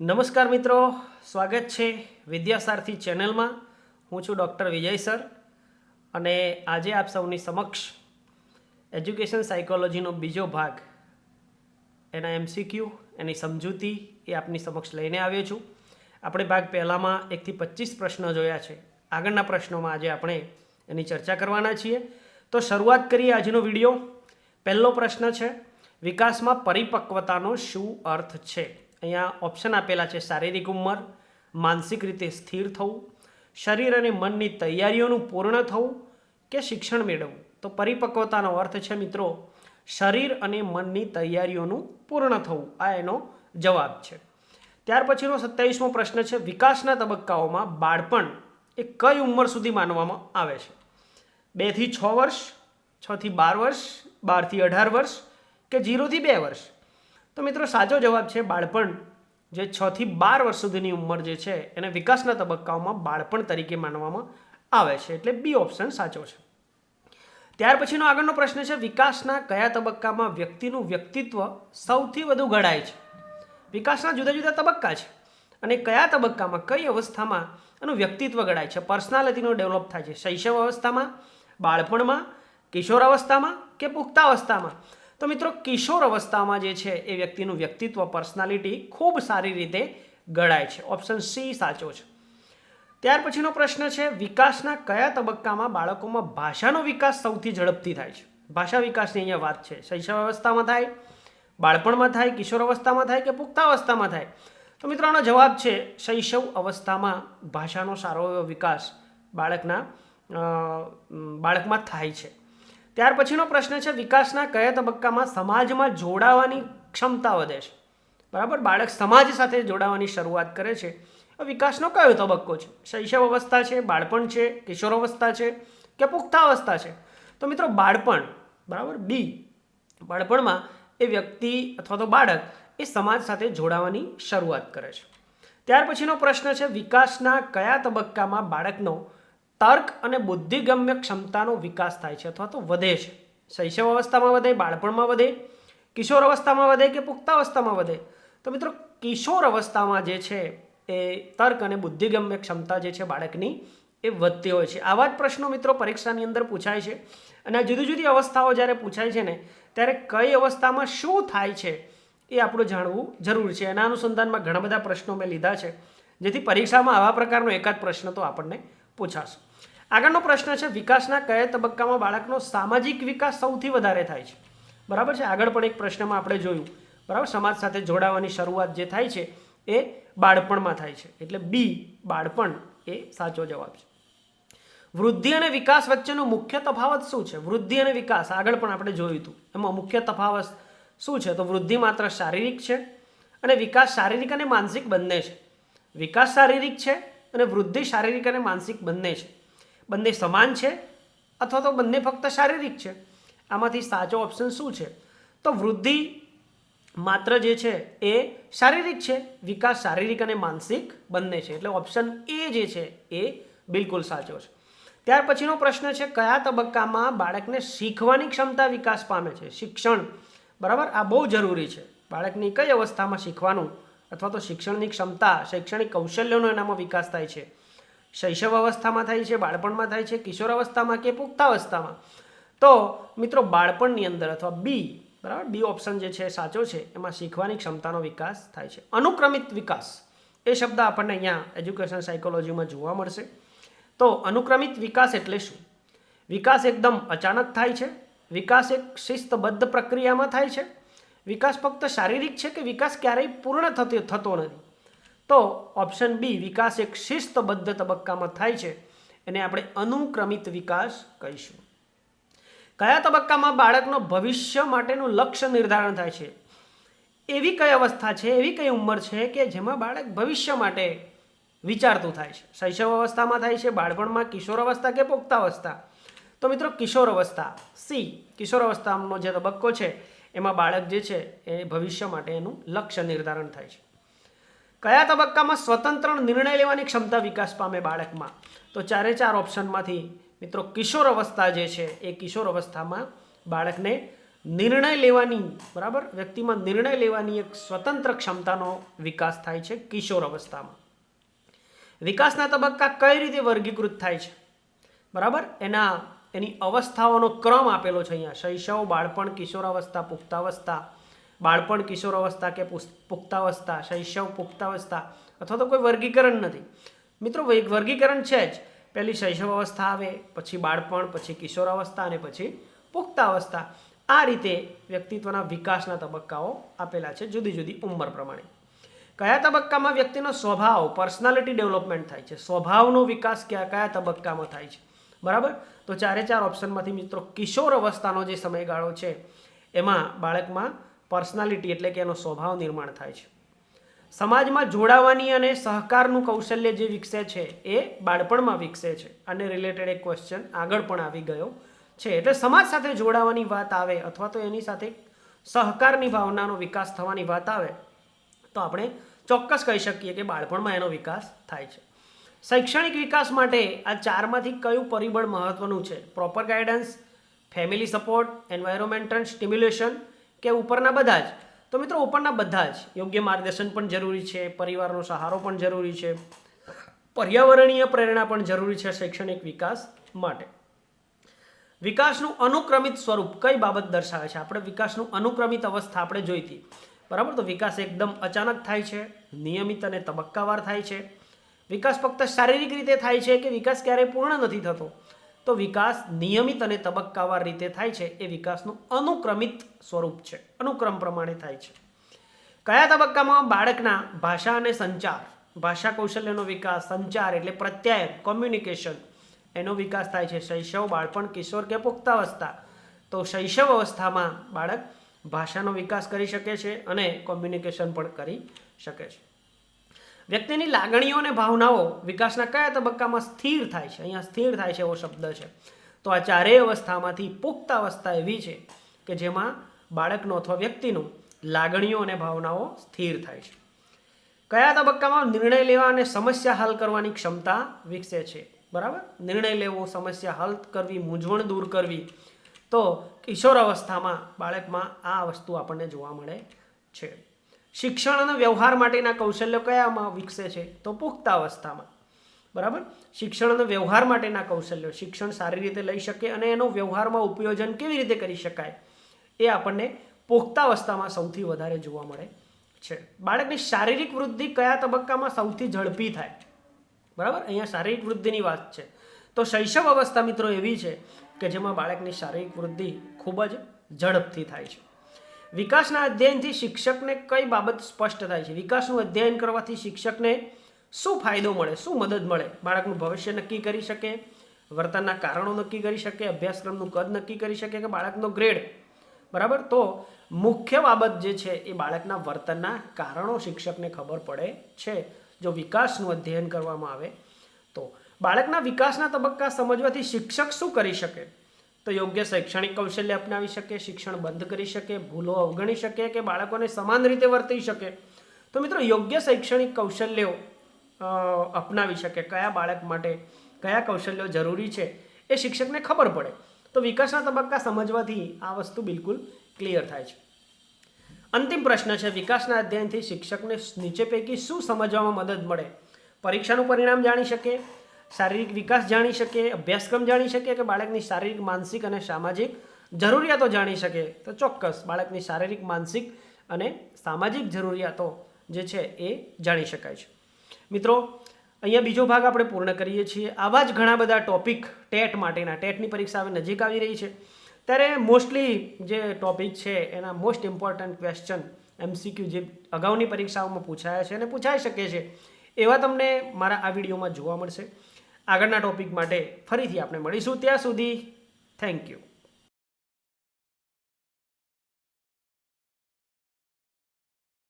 નમસ્કાર મિત્રો, સ્વાગત છે વિદ્યાસારથી ચેનલમાં. હું છું ડૉક્ટર વિજય સર અને આજે આપ સૌની સમક્ષ એજ્યુકેશન સાયકોલોજીનો બીજો ભાગ, એના એમસીક્યુ, એની સમજૂતી એ આપની સમક્ષ લઈને આવ્યો છું. આપણે ભાગ પહેલાંમાં એકથી પચીસ પ્રશ્નો જોયા છે. આગળના પ્રશ્નોમાં આજે આપણે એની ચર્ચા કરવાના છીએ. તો શરૂઆત કરીએ આજનો વીડિયો. પહેલો પ્રશ્ન છે, વિકાસમાં પરિપક્વતાનો શું અર્થ છે? અહીંયા ઓપ્શન આપેલા છે શારીરિક ઉંમર, માનસિક રીતે સ્થિર થવું, શરીર અને મનની તૈયારીઓનું પૂર્ણ થવું કે શિક્ષણ મેળવવું. તો પરિપક્વતાનો અર્થ છે મિત્રો, શરીર અને મનની તૈયારીઓનું પૂર્ણ થવું. આ એનો જવાબ છે. ત્યાર પછીનો સત્યાવીસમો પ્રશ્ન છે, વિકાસના તબક્કાઓમાં બાળપણ એ કઈ ઉંમર સુધી માનવામાં આવે છે? બેથી છ વર્ષ છથી બાર વર્ષ બારથી અઢાર વર્ષ કે જીરોથી બે વર્ષ? તો મિત્રો સાચો જવાબ છે બાળપણ. જે છથી બાર વર્ષ સુધીની ઉંમર જે છે એને વિકાસના તબક્કાઓમાં બાળપણ તરીકે માનવામાં આવે છે. એટલે બી ઓપ્શન સાચો છે. ત્યાર પછીનો આગળનો પ્રશ્ન છે વિકાસના કયા તબક્કામાં વ્યક્તિનું વ્યક્તિત્વ સૌથી વધુ ઘડાય છે? વિકાસના જુદા જુદા તબક્કા છે અને કયા તબક્કામાં કઈ અવસ્થામાં એનું વ્યક્તિત્વ ઘડાય છે? પર્સનાલિટીનો ડેવલપ થાય છે. શૈશવ અવસ્થામાં, બાળપણમાં, કિશોર અવસ્થામાં કે પુખ્તાવસ્થામાં તો મિત્રો કિશોર અવસ્થામાં જે છે એ વ્યક્તિનું વ્યક્તિત્વ પર્સનાલિટી ખૂબ સારી રીતે ઘડાય છે. ઓપ્શન સી સાચો છે. ત્યાર પછીનો પ્રશ્ન છે, વિકાસના કયા તબક્કામાં બાળકોમાં ભાષાનો વિકાસ સૌથી ઝડપથી થાય છે? ભાષા વિકાસની અહીંયા વાત છે. શૈશવ અવસ્થામાં થાય, બાળપણમાં થાય, કિશોર અવસ્થામાં થાય કે પુખ્તાવસ્થામાં થાય? તો મિત્રો આનો જવાબ છે, શૈશવ અવસ્થામાં ભાષાનો સારો એવો વિકાસ બાળકના બાળકમાં થાય છે. ત્યાર પછીનો પ્રશ્ન છે, વિકાસના કયા તબક્કામાં સમાજમાં જોડાવાની ક્ષમતા વધે છે? બરાબર? બાળક સમાજ સાથે જોડાવાની શરૂઆત કરે છે. વિકાસનો કયો તબક્કો છે? શૈશવ અવસ્થા છે, બાળપણ છે, કિશોર અવસ્થા છે કે પુખ્તાવસ્થા છે? તો મિત્રો, બાળપણ, બરાબર? બી, બાળપણમાં એ વ્યક્તિ અથવા તો બાળક એ સમાજ સાથે જોડાવાની શરૂઆત કરે છે. ત્યાર પછીનો પ્રશ્ન છે, વિકાસના કયા તબક્કામાં બાળકનો તર્ક અને બુદ્ધિગમ્ય ક્ષમતાનો વિકાસ થાય છે અથવા તો વધે છે. શૈશવ અવસ્થામાં વધે, બાળપણમાં વધે, કિશોર અવસ્થામાં વધે કે પુખ્તાવસ્થામાં વધે? તો મિત્રો, કિશોર અવસ્થામાં જે છે એ તર્ક અને બુદ્ધિગમ્ય ક્ષમતા જે છે બાળકની એ વધતી હોય છે. આવા જ પ્રશ્નો મિત્રો પરીક્ષાની અંદર પૂછાય છે અને આ જુદી જુદી અવસ્થાઓ જ્યારે પૂછાય છે ને, ત્યારે કઈ અવસ્થામાં શું થાય છે એ આપણું જાણવું જરૂર છે. એના અનુસંધાનમાં ઘણા બધા પ્રશ્નો મેં લીધા છે. જેથી પરીક્ષામાં આવા પ્રકારનો એકાદ પ્રશ્ન તો આપણને પૂછાશે. આગળનો પ્રશ્ન છે, વિકાસના કયા તબક્કામાં બાળકનો સામાજિક વિકાસ સૌથી વધારે થાય છે? બરાબર છે? આગળ પણ એક પ્રશ્નમાં આપણે જોયું. બરાબર? સમાજ સાથે જોડાવાની શરૂઆત જે થાય છે, એ બાળપણમાં થાય છે. એટલે બી બાળપણ, એ સાચો જવાબ છે. વૃદ્ધિ અને વિકાસ વચ્ચેનો મુખ્ય તફાવત શું છે? વૃદ્ધિ અને વિકાસ, આગળ પણ આપણે જોયું હતું. એમાં મુખ્ય તફાવત શું છે? તો વૃદ્ધિ માત્ર શારીરિક છે અને વિકાસ શારીરિક અને માનસિક બંને છે. વિકાસ શારીરિક છે અને વૃદ્ધિ શારીરિક અને માનસિક બંને છે. બંને સમાન છે અથવા તો બંને ફક્ત શારીરિક છે? આમાંથી સાચો ઓપ્શન શું છે? તો વૃદ્ધિ માત્ર જે છે એ શારીરિક છે. વિકાસ શારીરિક અને માનસિક બંને છે. એટલે ઓપ્શન એ જે છે એ બિલકુલ સાચો છે. ત્યાર પછીનો પ્રશ્ન છે, કયા તબક્કામાં બાળકને શીખવાની ક્ષમતા વિકાસ પામે છે? શિક્ષણ. બરાબર? આ બહુ જરૂરી છે. બાળકની કઈ અવસ્થામાં શીખવાનું અથવા તો શિક્ષણની ક્ષમતા, શૈક્ષણિક કૌશલ્યોનો એનામાં વિકાસ થાય છે. શૈશવ અવસ્થામાં થાય છે, બાળપણમાં થાય છે, કિશોર અવસ્થામાં કે પુખ્તાવસ્થામાં તો મિત્રો બાળપણની અંદર અથવા બી બરાબર? બી ઓપ્શન જે છે સાચો છે. એમાં શીખવાની ક્ષમતાનો વિકાસ થાય છે. અનુક્રમિત વિકાસ. એ શબ્દ આપણને અહીંયા એજ્યુકેશન સાયકોલોજીમાં જોવા મળશે. તો અનુક્રમિત વિકાસ એટલે શું? વિકાસ એકદમ અચાનક થાય છે. વિકાસ એક શિસ્તબદ્ધ પ્રક્રિયામાં થાય છે. વિકાસ ફક્ત શારીરિક છે કે વિકાસ ક્યારેય પૂર્ણ થતો થતો નથી? તો ઓપ્શન બી વિકાસ એક શિસ્તબદ્ધ તબક્કામાં થાય છે. એને આપણે અનુક્રમિત વિકાસ કહીશું. કયા તબક્કામાં બાળકનો ભવિષ્ય માટેનું લક્ષ્ય નિર્ધારણ થાય છે? એવી કઈ અવસ્થા છે, એવી કઈ ઉંમર છે કે જેમાં બાળક ભવિષ્ય માટે વિચારતું થાય છે? શૈશવ અવસ્થામાં થાય છે, બાળપણમાં કિશોર અવસ્થા કે પુખ્તાવસ્થા તો મિત્રો કિશોર અવસ્થા સી કિશોર અવસ્થાનો જે તબક્કો છે એમાં બાળક જે છે એ ભવિષ્ય માટે એનું લક્ષ્ય નિર્ધારણ થાય છે. કયા તબક્કામાં સ્વતંત્ર નિર્ણય લેવાની ક્ષમતા વિકાસ પામે બાળકમાં? તો ચારે ચાર ઓપ્શનમાંથી મિત્રો કિશોર અવસ્થા જે છે એ કિશોર અવસ્થામાં બાળકને નિર્ણય લેવાની, બરાબર? વ્યક્તિમાં નિર્ણય લેવાની એક સ્વતંત્ર ક્ષમતાનો વિકાસ થાય છે કિશોર અવસ્થામાં. વિકાસના તબક્કા કઈ રીતે વર્ગીકૃત થાય છે? બરાબર? એના એની અવસ્થાઓનો ક્રમ આપેલો છે અહીંયા. શૈશવ, બાળપણ, કિશોરાવસ્થા, પુખ્તાવસ્થા. બાળપણ, કિશોરાવસ્થા કે પુખ્તાવસ્થા, શૈશવ, પુખ્તાવસ્થા અથવા તો કોઈ વર્ગીકરણ નથી. મિત્રો વર્ગીકરણ છે જ. પહેલી શૈશવ અવસ્થા આવે, પછી બાળપણ, પછી કિશોરાવસ્થા અને પછી પુખ્તાવસ્થા. આ રીતે વ્યક્તિત્વના વિકાસના તબક્કાઓ આપેલા છે જુદી જુદી ઉંમર પ્રમાણે. કયા તબક્કામાં વ્યક્તિનો સ્વભાવ, પર્સનાલિટી ડેવલપમેન્ટ થાય છે? સ્વભાવનો વિકાસ કયા કયા તબક્કામાં થાય છે? બરાબર? તો ચારે ચાર ઓપ્શનમાંથી મિત્રો કિશોર અવસ્થાનો જે સમયગાળો છે, એમાં બાળકમાં પર્સનાલિટી એટલે કે એનો સ્વભાવ નિર્માણ થાય છે. સમાજમાં જોડાવાની અને સહકારનું કૌશલ્ય જે વિકસે છે, એ બાળપણમાં વિકસે છે. અને રિલેટેડ એક ક્વેશ્ચન આગળ પણ આવી ગયો છે. એટલે સમાજ સાથે જોડાવાની વાત આવે અથવા તો એની સાથે સહકારની ભાવનાનો વિકાસ થવાની વાત આવે, તો આપણે ચોક્કસ કહી શકીએ કે બાળપણમાં એનો વિકાસ થાય છે. શૈક્ષણિક વિકાસ માટે આ ચારમાંથી કયું પરિબળ મહત્વનું છે? Proper guidance family support environmental stimulation કે ઉપરના બધા જ? તો મિત્રો, ઉપરના બધા જ યોગ્ય માર્ગદર્શન પણ જરૂરી છે, પરિવારનો સહારો પણ જરૂરી છે, પર્યાવરણીય પ્રેરણા પણ જરૂરી છે શૈક્ષણિક વિકાસ માટે. વિકાસનું અનુક્રમિત સ્વરૂપ કઈ બાબત દર્શાવે છે? આપણે વિકાસનું અનુક્રમિત અવસ્થા આપણે જોઈતી. બરાબર? તો વિકાસ એકદમ અચાનક થાય છે, નિયમિત અને તબક્કાવાર થાય છે. વિકાસ ફક્ત શારીરિક રીતે થાય છે કે વિકાસ ક્યારેય પૂર્ણ નથી થતો? તો વિકાસ નિયમિત અને તબક્કાવાર રીતે થાય છે એ વિકાસનું અનુક્રમિત સ્વરૂપ છે. અનુક્રમ પ્રમાણે થાય છે. કયા તબક્કામાં? બાળકના ભાષા અને સંચાર. ભાષા કૌશલ્યનો વિકાસ, સંચાર એટલે પ્રત્યાયન કોમ્યુનિકેશન એનો વિકાસ થાય છે. શૈશવ, બાળપણ, કિશોર કે પુખ્તાવસ્થા. તો શૈશવ અવસ્થામાં બાળક ભાષાનો વિકાસ કરી શકે છે અને કોમ્યુનિકેશન પણ કરી શકે છે. વ્યક્તિની લાગણીઓ અને ભાવનાઓ વિકાસના કયા તબક્કામાં સ્થિર થાય છે? અહીંયા સ્થિર થાય છે એવો શબ્દ છે. તો આ ચારેય અવસ્થામાંથી પુખ્ત અવસ્થા એવી છે કે જેમાં બાળકનો અથવા વ્યક્તિનું લાગણીઓ અને ભાવનાઓ સ્થિર થાય છે. કયા તબક્કામાં નિર્ણય લેવા અને સમસ્યા હલ કરવાની ક્ષમતા વિકસે છે? બરાબર? નિર્ણય લેવો, સમસ્યા હલ કરવી, મૂંઝવણ દૂર કરવી. તો કિશોર અવસ્થામાં બાળકમાં આ વસ્તુ આપણને જોવા મળે છે. શિક્ષણ અને વ્યવહાર માટેના કૌશલ્યો કયામાં વિકસે છે? તો પુખ્ત અવસ્થામાં. બરાબર? શિક્ષણ અને વ્યવહાર માટેના કૌશલ્યો. શિક્ષણ સારી રીતે લઈ શકે અને એનો વ્યવહારમાં ઉપયોજન કેવી રીતે કરી શકાય? એ આપણને પુખ્તાવસ્થામાં સૌથી વધારે જોવા મળે છે. બાળકની શારીરિક વૃદ્ધિ કયા તબક્કામાં સૌથી ઝડપી થાય? બરાબર? અહીંયા શારીરિક વૃદ્ધિની વાત છે. તો શૈશવ અવસ્થા મિત્રો એવી છે કે જેમાં બાળકની શારીરિક વૃદ્ધિ ખૂબ જ ઝડપથી થાય છે. વિકાસના અધ્યયનથી શિક્ષકને કઈ બાબત સ્પષ્ટ થાય છે? વિકાસનું અધ્યયન કરવાથી શિક્ષકને શું ફાયદો મળે? શું મદદ મળે? બાળકનું ભવિષ્ય નક્કી કરી શકે? વર્તનના કારણો નક્કી કરી શકે? અભ્યાસક્રમનું કદ નક્કી કરી શકે કે બાળકનો ગ્રેડ બરાબર? તો મુખ્ય બાબત જે છે એ બાળકના વર્તનના કારણો શિક્ષકને ખબર પડે છે. જો વિકાસનું અધ્યયન કરવામાં આવે તો બાળકના વિકાસના તબક્કા સમજવાથી શિક્ષક શું કરી શકે? તો યોગ્ય શૈક્ષણિક કૌશલ્ય અપનાવી શકે, શિક્ષણ બંધ કરી શકે, ભૂલો અવગણી શકે કે બાળકોને સમાન રીતે વર્તી શકે. તો મિત્રો યોગ્ય શૈક્ષણિક કૌશલ્યો અપનાવી શકે. કયા બાળક માટે કયા કૌશલ્યો જરૂરી છે એ શિક્ષકને ખબર પડે. તો વિકાસના તબક્કા સમજવાથી આ વસ્તુ બિલકુલ ક્લિયર થાય છે. અંતિમ પ્રશ્ન છે, વિકાસના અધ્યયનથી શિક્ષકને નીચે પૈકી શું સમજવામાં મદદ મળે? પરીક્ષાનું પરિણામ જાણી શકે? શારીરિક વિકાસ જાણી શકે, અભ્યાસક્રમ જાણી શકે કે બાળકની શારીરિક, માનસિક અને સામાજિક જરૂરિયાતો જાણી શકે? તો ચોક્કસ બાળકની શારીરિક, માનસિક અને સામાજિક જરૂરિયાતો જે છે એ જાણી શકાય છે. મિત્રો, અહીંયા બીજો ભાગ આપણે પૂર્ણ કરીએ છીએ. આવા જ ઘણા બધા ટોપિક ટેટ માટેના, ટેટની પરીક્ષા હવે નજીક આવી રહી છે. ત્યારે મોસ્ટલી જે ટોપિક છે એના મોસ્ટ ઇમ્પોર્ટન્ટ ક્વેશ્ચન એમસીક્યુ જે અગાઉની પરીક્ષાઓમાં પૂછાયા છે અને પૂછાઈ શકે છે એવા તમને મારા આ વિડીયોમાં જોવા મળશે. આગળના ટોપિક માટે ફરીથી આપણે મળીશું ત્યાં સુધી. Thank you